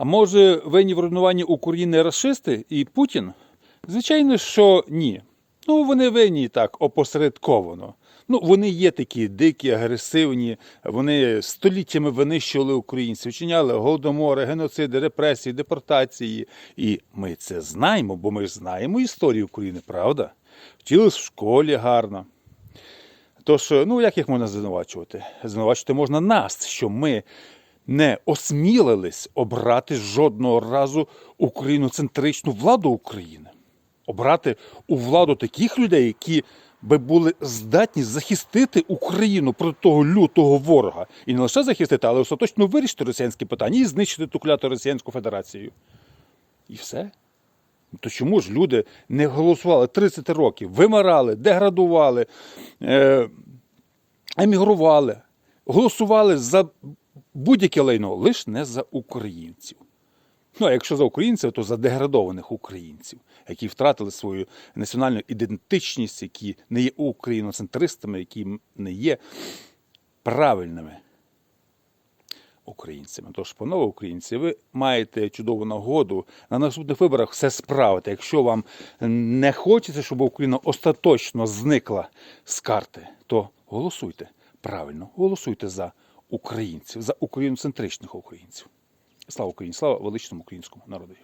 А може винні в руйнуванні України расисти і Путін? Звичайно, що ні. Ну, вони винні так опосередковано. Ну, вони є такі дикі, агресивні, вони століттями винищували українців, вчиняли голодомори, геноциди, репресії, депортації. І ми це знаємо, бо ми знаємо історію України, правда? Вчились в школі гарно. Тож, ну як їх можна звинувачувати? Звинувачувати можна нас, що ми не осмілились обрати жодного разу україноцентричну владу України. Обрати у владу таких людей, які би були здатні захистити Україну проти того лютого ворога. І не лише захистити, але остаточно вирішити росіянське питання і знищити ту кляту Росіянську Федерацію. І все. То чому ж люди не голосували 30 років, вимирали, деградували, е, емігрували, голосували за будь-яке лайно, лише не за українців. Ну, а якщо за українців, то за деградованих українців, які втратили свою національну ідентичність, які не є україноцентристами, які не є правильними українцями. Тож, панове українці, ви маєте чудову нагоду на наступних виборах все справити. Якщо вам не хочеться, щоб Україна остаточно зникла з карти, то голосуйте правильно, голосуйте за українців, за україноцентричних українців. Слава Україні! Слава величному українському народу!